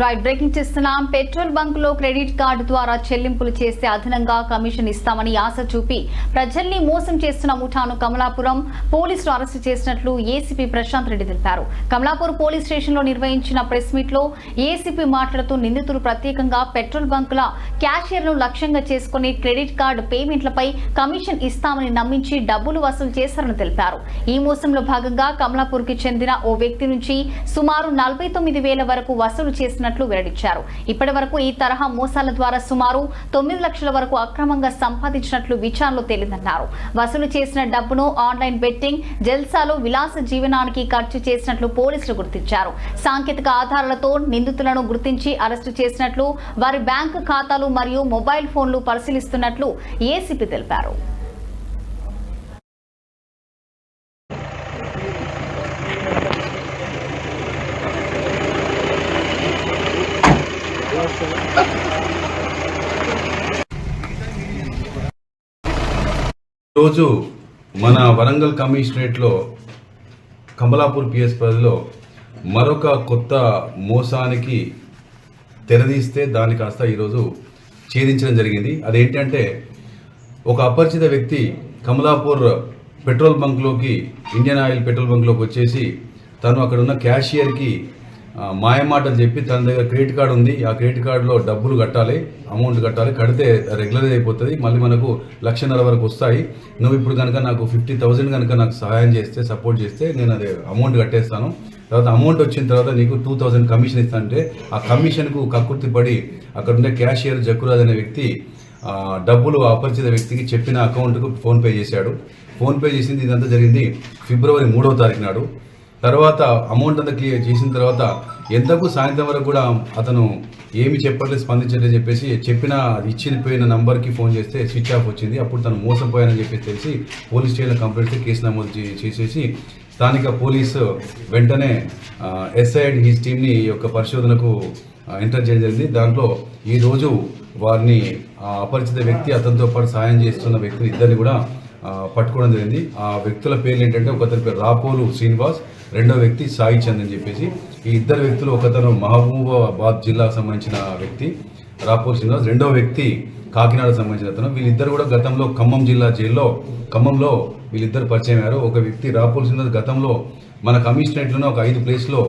Right breaking చేస్తున్నాం. Petrol బంక్లో credit card ద్వారా చెల్లింపులు చేస్తే అదనంగా కమిషన్ ఇస్తామని ఆశ చూపి ప్రజల్ని మోసం చేస్తున్న ముఠాను కమలాపురం పోలీసులు అరెస్టు చేసినట్లు ఏసీపీ ప్రశాంత్ రెడ్డి తెలిపారు. కమలాపూర్ పోలీస్ స్టేషన్లో నిర్వహించిన ప్రెస్ మీట్లో ఏసీపీ మాట్లాడుతూ నిందితులు ప్రత్యేకంగా పెట్రోల్ బంకుల క్యాషియర్ను లక్ష్యంగా చేసుకుని క్రెడిట్ కార్డు పేమెంట్లపై కమిషన్ ఇస్తామని నమ్మించి డబ్బులు వసూలు చేశారని తెలిపారు. ఈ మోసంలో భాగంగా కమలాపూర్కి చెందిన ఓ వ్యక్తి నుంచి సుమారు నలభై తొమ్మిది వేల వరకు వసూలు చేసినట్లు వెల్లడించారు. ఇప్పటి వరకు ఈ తరహా మోసాల ద్వారా సుమారు తొమ్మిది లక్షల వరకు అక్రమంగా సంపాదించినట్లు విచారణలో తేలిందన్నారు. వసూలు చేసిన డబ్బును ఆన్లైన్ బెట్టింగ్ జల్సాలు విలాస జీవనానికి ఖర్చు చేసినట్లు పోలీసులు గుర్తించారు. సాంకేతిక ఆధారాలతో నిందితులను గుర్తించి అరెస్టు చేసినట్లు వారి బ్యాంకు ఖాతాలు మరియు మొబైల్ ఫోన్లు పరిశీలిస్తున్నట్లు ఏసీపీ తెలిపారు. రోజు మన వరంగల్ కమిషనరేట్లో కమలాపూర్ పిఎస్ పరిధిలో మరొక కొత్త మోసానికి తెరదీస్తే దాన్ని కాస్త ఈరోజు ఛేదించడం జరిగింది. అదేంటంటే ఒక అపరిచిత వ్యక్తి కమలాపూర్ పెట్రోల్ బంక్లోకి ఇండియన్ ఆయిల్ పెట్రోల్ బంక్లోకి వచ్చేసి తను అక్కడ ఉన్న క్యాషియర్కి మాయమాటలు చెప్పి తన దగ్గర క్రెడిట్ కార్డు ఉంది. ఆ క్రెడిట్ కార్డులో డబ్బులు కట్టాలి అమౌంట్ కట్టాలి. కడితే రెగ్యులర్ అయిపోతుంది. మళ్ళీ మనకు లక్షన్నర వరకు వస్తాయి. నువ్వు ఇప్పుడు కనుక నాకు ఫిఫ్టీ థౌసండ్ కనుక నాకు సహాయం చేస్తే సపోర్ట్ చేస్తే నేను అదే అమౌంట్ కట్టేస్తాను. తర్వాత అమౌంట్ వచ్చిన తర్వాత నీకు టూ థౌసండ్ కమిషన్ ఇస్తానంటే ఆ కమిషన్కు కక్కుర్తి పడి అక్కడ ఉండే క్యాషియర్ జక్కురాజ్ అనే వ్యక్తి డబ్బులు అపరిచిత వ్యక్తికి చెప్పిన అకౌంట్కు ఫోన్పే చేశాడు. ఫోన్పే చేసింది ఇదంతా జరిగింది ఫిబ్రవరి మూడవ తారీఖు నాడు. తర్వాత అమౌంట్ అంతా క్లియర్ చేసిన తర్వాత ఎంతకు సాయంత్రం వరకు కూడా అతను ఏమి చెప్పట్లేదు స్పందించట్లేదు చెప్పేసి చెప్పిన ఇచ్చిన పోయిన నంబర్కి ఫోన్ చేస్తే స్విచ్ ఆఫ్ వచ్చింది. అప్పుడు తను మోసపోయానని చెప్పేసి తెలిసి పోలీస్ స్టేషన్లో కంప్లైంట్ చేసి కేసు నమోదు చేసేసి స్థానిక పోలీసు వెంటనే ఎస్ఐ అండ్ హీస్ టీమ్ని ఈ యొక్క పరిశోధనకు ఎంటర్ చేయడం జరిగింది. దాంట్లో ఈరోజు వారిని అపరిచిత వ్యక్తి అతనితో పాటు సాయం చేస్తున్న వ్యక్తులు ఇద్దరిని కూడా పట్టుకోవడం జరిగింది. ఆ వ్యక్తుల పేర్లు ఏంటంటే ఒకతని పేరు రాపోలు శ్రీనివాస్ రెండో వ్యక్తి సాయి చంద్ అని చెప్పేసి. ఈ ఇద్దరు వ్యక్తులు ఒకతను మహబూబాబాద్ జిల్లాకు సంబంధించిన వ్యక్తి రాపోలు శ్రీనివాస్. రెండో వ్యక్తి కాకినాడకు సంబంధించిన అతను. వీళ్ళిద్దరు కూడా గతంలో ఖమ్మం జిల్లా జైల్లో ఖమ్మంలో వీళ్ళిద్దరు పరిచయం అయ్యారు. ఒక వ్యక్తి రాపోలు శ్రీనివాస్ గతంలో మన కమిషనరేట్లోనే ఒక ఐదు ప్లేస్లో